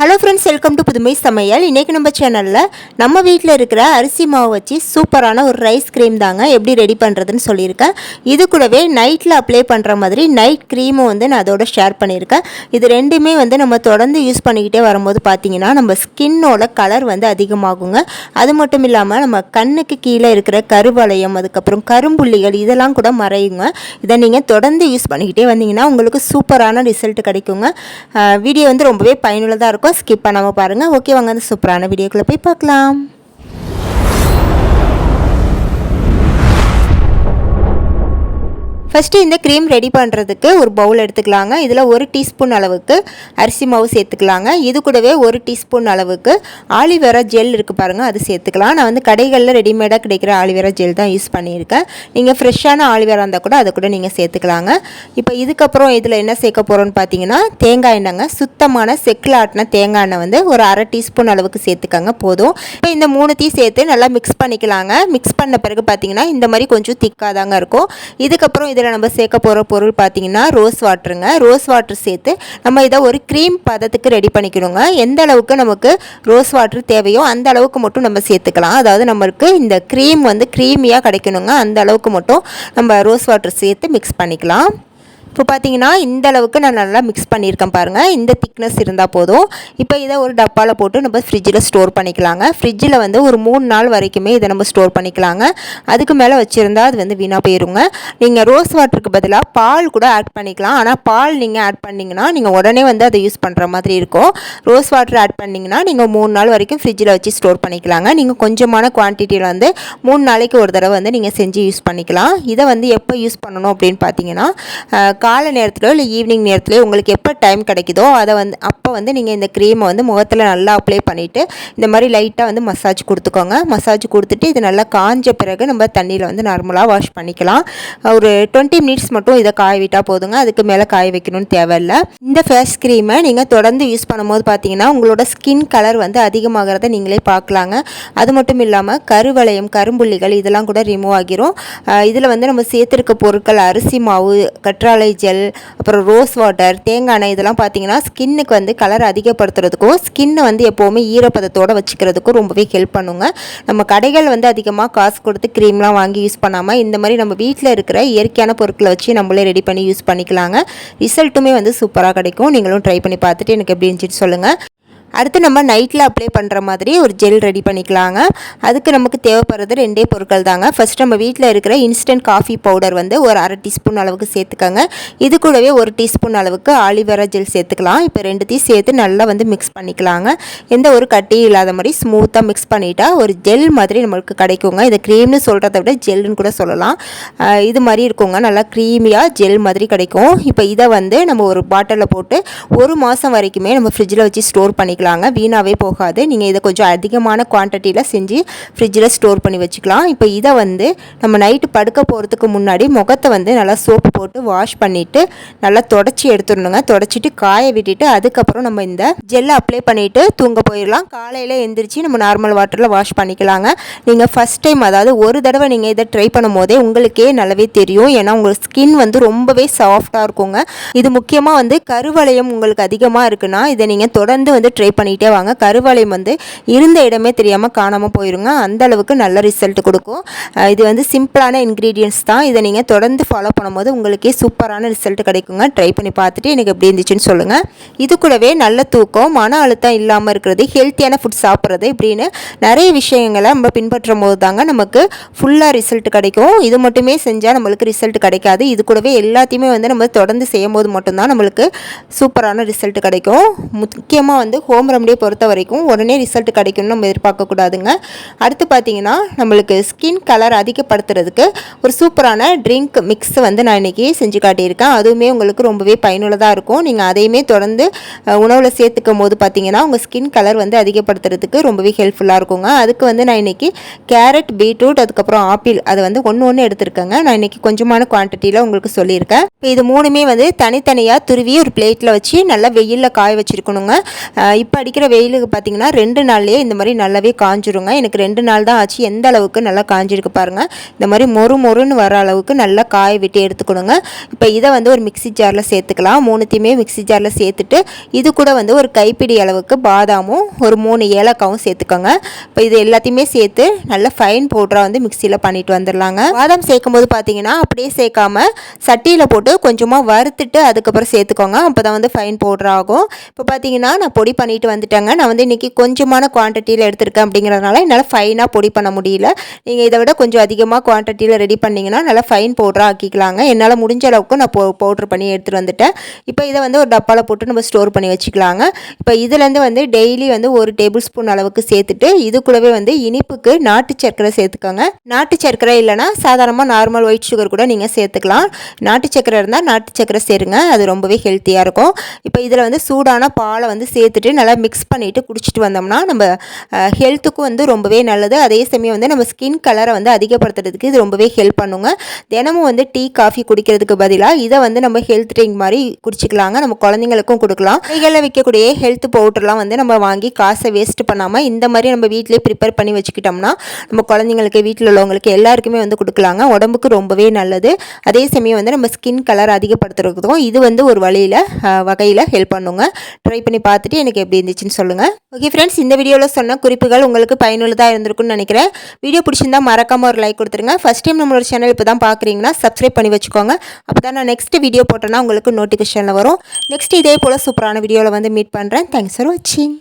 Hello friends welcome to புதுமை சமையல் இன்றைக்கி நம்ம சேனலில் நம்ம வீட்டில் இருக்கிற அரிசி மாவு வச்சு சூப்பரான ஒரு ரைஸ் க்ரீம் தாங்க எப்படி ரெடி பண்ணுறதுன்னு சொல்லியிருக்கேன். இது கூடவே நைட்டில் அப்ளை பண்ணுற மாதிரி நைட் க்ரீமும் வந்து நான் அதோட ஷேர் பண்ணியிருக்கேன். இது ரெண்டுமே வந்து நம்ம தொடர்ந்து யூஸ் பண்ணிக்கிட்டே வரும்போது பார்த்தீங்கன்னா நம்ம ஸ்கின்னோட கலர் வந்து அதிகமாகுங்க. அது மட்டும் இல்லாமல் நம்ம கண்ணுக்கு கீழே இருக்கிற கருவளையம் அதுக்கப்புறம் கரும்புள்ளிகள் இதெல்லாம் கூட மறையுங்க. இதை நீங்கள் தொடர்ந்து யூஸ் பண்ணிக்கிட்டே வந்தீங்கன்னா உங்களுக்கு சூப்பரான ரிசல்ட் கிடைக்குங்க. வீடியோ வந்து ரொம்பவே பயனுள்ளதாக இருக்கும். ஸ்கிப் பண்ணாமல் பாருங்கள் ஓகே வாங்க அந்த சூப்பரான வீடியோக்குள்ளே போய் பார்க்கலாம். ஃபஸ்ட்டு இந்த க்ரீம் ரெடி பண்ணுறதுக்கு ஒரு பவுல் எடுத்துக்கலாங்க. இதில் ஒரு டீஸ்பூன் அளவுக்கு அரிசி மாவு சேர்த்துக்கலாங்க. இது கூடவே ஒரு டீஸ்பூன் அளவுக்கு ஆலிவேரா ஜெல் இருக்குது பாருங்கள் அது சேர்த்துக்கலாம். நான் வந்து கடைகளில் ரெடிமேடாக கிடைக்கிற ஆலிவேரா ஜெல் தான் யூஸ் பண்ணியிருக்கேன். நீங்கள் ஃப்ரெஷ்ஷான ஆலிவேரா இருந்தால் கூட அதை கூட நீங்கள் சேர்த்துக்கலாங்க. இப்போ இதுக்கப்புறம் இதில் என்ன சேர்க்க போகிறோன்னு பார்த்தீங்கன்னா தேங்காய் எண்ணெய்ங்க. சுத்தமான செக்கில் ஆட்டின தேங்காய் எண்ணெய் வந்து ஒரு அரை டீஸ்பூன் அளவுக்கு சேர்த்துக்கங்க போதும். இப்போ இந்த மூணுத்தையும் சேர்த்து நல்லா மிக்ஸ் பண்ணிக்கலாங்க. மிக்ஸ் பண்ண பிறகு பார்த்தீங்கன்னா இந்த மாதிரி கொஞ்சம் திக்காக தாங்க இருக்கும். இதுக்கப்புறம் இது இதில் நம்ம சேர்க்க போகிற பொருள் பார்த்தீங்கன்னா ரோஸ் வாட்டருங்க. ரோஸ் வாட்டர் சேர்த்து நம்ம இதை ஒரு க்ரீம் பதத்துக்கு ரெடி பண்ணிக்கணுங்க. எந்த அளவுக்கு நமக்கு ரோஸ் வாட்டர் தேவையோ அந்த அளவுக்கு மட்டும் நம்ம சேர்த்துக்கலாம். அதாவது நம்மளுக்கு இந்த க்ரீம் வந்து க்ரீமியாக கிடைக்கணுங்க. அந்த அளவுக்கு மட்டும் நம்ம ரோஸ் வாட்டர் சேர்த்து மிக்ஸ் பண்ணிக்கலாம். இப்போ பார்த்தீங்கன்னா இந்த அளவுக்கு நான் நல்லா மிக்ஸ் பண்ணியிருக்கேன் பாருங்கள் இந்த திக்னஸ் இருந்தால் போதும். இப்போ இதை ஒரு டப்பாவில் போட்டு நம்ம ஃப்ரிட்ஜில் ஸ்டோர் பண்ணிக்கலாங்க. ஃப்ரிட்ஜில் வந்து ஒரு மூணு நாள் வரைக்குமே இதை நம்ம ஸ்டோர் பண்ணிக்கலாங்க. அதுக்கு மேலே வச்சுருந்தா அது வந்து வீணாக போயிருங்க. நீங்கள் ரோஸ் வாட்டருக்கு பதிலாக பால் கூட ஆட் பண்ணிக்கலாம். ஆனால் பால் நீங்கள் ஆட் பண்ணிங்கன்னா நீங்கள் உடனே வந்து அதை யூஸ் பண்ணுற மாதிரி இருக்கும். ரோஸ் வாட்டர் ஆட் பண்ணிங்கன்னா நீங்கள் மூணு நாள் வரைக்கும் ஃப்ரிட்ஜில் வச்சு ஸ்டோர் பண்ணிக்கலாங்க. நீங்கள் கொஞ்சமான குவான்டிட்டியில் வந்து மூணு நாளைக்கு ஒரு தடவை வந்து நீங்கள் செஞ்சு யூஸ் பண்ணிக்கலாம். இதை வந்து எப்போ யூஸ் பண்ணணும் அப்படின்னு பார்த்தீங்கன்னா காலை நேரத்திலோ இல்லை ஈவினிங் நேரத்துலையோ உங்களுக்கு எப்போ டைம் கிடைக்குதோ அதை வந்து அப்போ வந்து நீங்கள் இந்த க்ரீமை வந்து முகத்தில் நல்லா அப்ளை பண்ணிவிட்டு இந்த மாதிரி லைட்டாக வந்து மசாஜ் கொடுத்துக்கோங்க. மசாஜ் கொடுத்துட்டு இது நல்லா காஞ்ச பிறகு நம்ம தண்ணியில் வந்து நார்மலாக வாஷ் பண்ணிக்கலாம். ஒரு டுவெண்ட்டி மினிட்ஸ் மட்டும் இதை காய விட்டால் போதுங்க. அதுக்கு மேலே காய வைக்கணும்னு தேவையில்லை. இந்த ஃபேஸ் க்ரீமை நீங்கள் தொடர்ந்து யூஸ் பண்ணும்போது பார்த்தீங்கன்னா உங்களோட ஸ்கின் கலர் வந்து அதிகமாகிறத நீங்களே பார்க்கலாங்க அது மட்டும் இல்லாமல் கருவளையம் கரும்புள்ளிகள் இதெல்லாம் கூட ரிமூவ் ஆகிரும். இதில் வந்து நம்ம சேர்த்துருக்க பொருட்கள் அரிசி மாவு கற்றாழை ஜெல் அப்புறம் ரோஸ் வாட்டர் தேங்காய் எண்ணெய் இதெல்லாம் பார்த்தீங்கன்னா ஸ்கின்னுக்கு வந்து கலர் அதிகப்படுத்துறதுக்கும் ஸ்கின்னை வந்து எப்போவுமே ஈரப்பதத்தோடு வச்சுக்கிறதுக்கும் ரொம்பவே ஹெல்ப் பண்ணுங்க. நம்ம கடைகள் வந்து அதிகமாக காசு கொடுத்து க்ரீம்லாம் வாங்கி யூஸ் பண்ணாமல் இந்த மாதிரி நம்ம வீட்டில் இருக்கிற இயற்கையான பொருட்களை வச்சு நம்மளே ரெடி பண்ணி யூஸ் பண்ணிக்கலாங்க. ரிசல்ட்டுமே வந்து சூப்பராக கிடைக்கும். நீங்களும் ட்ரை பண்ணி பார்த்துட்டு எனக்கு எப்படி இருந்துச்சுன்னு சொல்லுங்கள் அடுத்து நம்ம நைட்டில் அப்ளை பண்ணுற மாதிரி ஒரு ஜெல் ரெடி பண்ணிக்கலாங்க. அதுக்கு நமக்கு தேவைப்படுறது ரெண்டே பொருட்கள் தாங்க. ஃபஸ்ட் நம்ம வீட்டில் இருக்கிற இன்ஸ்டன்ட் காஃபி பவுடர் வந்து ஒரு அரை டீஸ்பூன் அளவுக்கு சேர்த்துக்கோங்க. இது கூடவே ஒரு டீஸ்பூன் அளவுக்கு ஆலிவேரா ஜெல் சேர்த்துக்கலாம். இப்போ ரெண்டுத்தையும் சேர்த்து நல்லா வந்து மிக்ஸ் பண்ணிக்கலாங்க. எந்த ஒரு கட்டியும் இல்லாத மாதிரி ஸ்மூத்தாக மிக்ஸ் பண்ணிட்டா ஒரு ஜெல் மாதிரி நம்மளுக்கு கிடைக்குங்க. இதை க்ரீம்னு சொல்கிறத விட ஜெல்லுன்னு கூட சொல்லலாம். இது மாதிரி இருக்குங்க. நல்லா க்ரீமியாக ஜெல் மாதிரி கிடைக்கும். இப்போ இதை வந்து நம்ம ஒரு பாட்டிலில் போட்டு ஒரு மாதம் வரைக்குமே நம்ம ஃப்ரிட்ஜில் வச்சு ஸ்டோர் பண்ணிக்கலாம். பண்ணிக்கலாங்க வீணாகவே போகாது. நீங்கள் இதை கொஞ்சம் அதிகமான குவான்டிட்டியில் செஞ்சு ஃப்ரிட்ஜில் ஸ்டோர் பண்ணி வச்சுக்கலாம். இப்போ இதை வந்து நம்ம நைட்டு படுக்க போகிறதுக்கு முன்னாடி முகத்தை வந்து நல்லா சோப்பு போட்டு வாஷ் பண்ணிவிட்டு நல்லா தொடச்சி எடுத்துடணுங்க. தொடச்சிட்டு காய விட்டுட்டு அதுக்கப்புறம் நம்ம இந்த ஜெல்லை அப்ளை பண்ணிவிட்டு தூங்க போயிடலாம். காலையில் எந்திரிச்சு நம்ம நார்மல் வாட்டரில் வாஷ் பண்ணிக்கலாங்க. நீங்கள் ஃபஸ்ட் டைம் அதாவது ஒரு தடவை நீங்கள் இதை ட்ரை பண்ணும் போதே உங்களுக்கே நல்லாவே தெரியும். ஏன்னா உங்கள் ஸ்கின் வந்து ரொம்பவே சாஃப்டாக இருக்குங்க. இது முக்கியமாக வந்து கருவளையம் உங்களுக்கு அதிகமாக இருக்குன்னா இதை நீங்கள் தொடர்ந்து வந்து ட்ரை பண்ணிகிட்டே வாங்க. கருவளையம் வந்து இருந்த இடமே தெரியாமல் காணாமல் போயிருங்க. அந்த அளவுக்கு நல்ல ரிசல்ட் கொடுக்கும். இது வந்து சிம்பிளான இன்க்ரீடியன்ஸ் தான். இதை நீங்கள் தொடர்ந்து ஃபாலோ பண்ணும்போது உங்களுக்கே சூப்பரான ரிசல்ட் கிடைக்குங்க. ட்ரை பண்ணி பார்த்துட்டு எனக்கு எப்படி இருந்துச்சுன்னு சொல்லுங்கள் இது கூடவே நல்ல தூக்கம் மன அழுத்தம் இல்லாமல் இருக்கிறது ஹெல்த்தியான ஃபுட் சாப்பிட்றது இப்படின்னு நிறைய விஷயங்களை நம்ம பின்பற்றும் போது தாங்க நமக்கு ஃபுல்லாக ரிசல்ட் கிடைக்கும். இது மட்டுமே செஞ்சால் நம்மளுக்கு ரிசல்ட் கிடைக்காது. இது கூடவே எல்லாத்தையுமே வந்து நம்ம தொடர்ந்து செய்யும் போது மட்டும்தான் நம்மளுக்கு சூப்பரான ரிசல்ட் கிடைக்கும். முக்கியமாக வந்து ஹோம் ரெமடியை பொறுத்த வரைக்கும் உடனே ரிசல்ட் கிடைக்கும்னு நம்ம எதிர்பார்க்கக்கூடாதுங்க. அடுத்து பார்த்தீங்கன்னா நம்மளுக்கு ஸ்கின் கலர் அதிகப்படுத்துறதுக்கு ஒரு சூப்பரான ட்ரிங்க் மிக்ஸ் வந்து நான் இன்றைக்கி செஞ்சு காட்டியிருக்கேன். அதுவுமே உங்களுக்கு ரொம்பவே பயனுள்ளதாக இருக்கும். நீங்கள் அதையுமே தொடர்ந்து உணவில் சேர்த்துக்கும் போது பார்த்தீங்கன்னா உங்கள் ஸ்கின் கலர் வந்து அதிகப்படுத்துறதுக்கு ரொம்பவே ஹெல்ப்ஃபுல்லாக இருக்குங்க. அதுக்கு வந்து நான் இன்றைக்கி கேரட் பீட்ரூட் அதுக்கப்புறம் ஆப்பிள் அதை வந்து ஒன்று ஒன்று எடுத்திருக்கேங்க. நான் இன்றைக்கி கொஞ்சமான குவான்டிட்டியில் உங்களுக்கு சொல்லியிருக்கேன். இப்போ இது மூணுமே வந்து தனித்தனியாக துருவி ஒரு பிளேட்டில் வச்சு நல்லா வெயிலில் காய வச்சுருக்கணுங்க. இப்போ இப்போ அடிக்கிற வெயிலுக்கு பார்த்தீங்கன்னா ரெண்டு நாள்லேயே இந்த மாதிரி நல்லாவே காஞ்சிருங்க. எனக்கு ரெண்டு நாள் தான் ஆச்சு. எந்த அளவுக்கு நல்லா காஞ்சிருக்கு பாருங்கள் இந்த மாதிரி மொறு மொறுன்னு வர அளவுக்கு நல்லா காய விட்டு எடுத்துக்கணுங்க. இப்போ இதை வந்து ஒரு மிக்சி ஜாரில் சேர்த்துக்கலாம். மூணுத்தையுமே மிக்சி ஜாரில் சேர்த்துட்டு இது கூட வந்து ஒரு கைப்பிடி அளவுக்கு பாதாமும் ஒரு மூணு ஏலக்காவும் சேர்த்துக்கோங்க. இப்போ இது எல்லாத்தையுமே சேர்த்து நல்லா ஃபைன் பவுடராக வந்து மிக்சியில் பண்ணிட்டு வந்துடலாங்க பாதாம் சேர்க்கும் போது பார்த்தீங்கன்னா அப்படியே சேர்க்காம சட்டியில் போட்டு கொஞ்சமாக வறுத்துட்டு அதுக்கப்புறம் சேர்த்துக்கோங்க. அப்போ தான் வந்து ஃபைன் பவுடர் ஆகும். இப்போ பார்த்தீங்கன்னா நான் பொடி பண்ணிட்டு வந்துட்டாங்க. நான் வந்து இன்றைக்கி கொஞ்சமான குவான்டிட்டியில் எடுத்திருக்கேன் அப்படிங்கிறதுனால என்னால் ஃபைனாக பொடி பண்ண முடியல. நீங்கள் இதை விட கொஞ்சம் அதிகமாக குவான்டிட்டியில் ரெடி பண்ணிங்கன்னா நல்லா ஃபைன் பவுடராக ஆக்கிக்கலாங்க. என்னால் முடிஞ்ச அளவுக்கு நான் போ பவுட்ரு பண்ணி எடுத்துகிட்டு வந்துட்டேன். இப்போ இதை வந்து ஒரு டப்பாவில் போட்டு நம்ம ஸ்டோர் பண்ணி வச்சுக்கலாங்க. இப்போ இதுலேருந்து வந்து டெய்லி வந்து ஒரு டேபிள் ஸ்பூன் அளவுக்கு சேர்த்துட்டு இது கூடவே வந்து இனிப்புக்கு நாட்டு சர்க்கரை சேர்த்துக்கோங்க. நாட்டு சர்க்கரை இல்லைனா சாதாரணமாக நார்மல் ஒயிட் சுகர் கூட நீங்கள் சேர்த்துக்கலாம். நாட்டு சர்க்கரை இருந்தால் நாட்டு சர்க்கரை சேருங்க. அது ரொம்பவே ஹெல்த்தியாக இருக்கும். இப்போ இதில் வந்து சூடான பாலை வந்து சேர்த்துட்டு நல்லா மிக்ஸ் பண்ணிவிட்டு குடிச்சிட்டு வந்தோம்னா நம்ம ஹெல்த்துக்கும் வந்து ரொம்பவே நல்லது. அதே சமயம் வந்து நம்ம ஸ்கின் கலரை வந்து அதிகப்படுத்துறதுக்கு இது ரொம்பவே ஹெல்ப் பண்ணுங்க. தினமும் வந்து டீ காஃபி குடிக்கிறதுக்கு பதிலாக இதை வந்து நம்ம ஹெல்த் ட்ரிங்க் மாதிரி குடிச்சிக்கலாங்க. நம்ம குழந்தைங்களுக்கும் கொடுக்கலாம். கைகளில் விற்கக்கூடிய ஹெல்த் பவுடர்லாம் வந்து நம்ம வாங்கி காசை வேஸ்ட் பண்ணாமல் இந்த மாதிரி நம்ம வீட்டிலே ப்ரிப்பேர் பண்ணி வச்சுக்கிட்டோம்னா நம்ம குழந்தைங்களுக்கு வீட்டில் உள்ளவங்களுக்கு எல்லாருக்குமே வந்து கொடுக்கலாங்க. உடம்புக்கு ரொம்பவே நல்லது. அதே சமயம் வந்து நம்ம ஸ்கின் கலர் அதிகப்படுத்துறதுக்கும் இது வந்து ஒரு வழியில் வகையில் ஹெல்ப் பண்ணுங்க. ட்ரை பண்ணி பார்த்துட்டு எனக்கு எப்படி இருந்துச்சுன்னு சொல்லுங்கள் ஓகே ஃப்ரெண்ட்ஸ் இந்த வீடியோவில் சொன்ன குறிப்புகள் உங்களுக்கு பயனுள்ளதாக இருந்திருக்கும்னு நினைக்கிறேன். வீடியோ பிடிச்சிருந்தா மறக்காமல் ஒரு லைக் கொடுத்துருங்க. ஃபஸ்ட் டைம் நம்மளோட சேனல் இப்போ தான் பார்க்குறீங்கன்னா சப்ஸ்கிரைப் பண்ணி வச்சுக்கோங்க. அப்போ தான் நான் நெக்ஸ்ட் வீடியோ போட்டேன்னா உங்களுக்கு நோட்டிஃபிகேஷனில் வரும். நெக்ஸ்ட் இதே போல் சூப்பரான வீடியோவில் வந்து மீட் பண்ணுறேன் தேங்க்ஸ் ஃபார் வாட்சிங்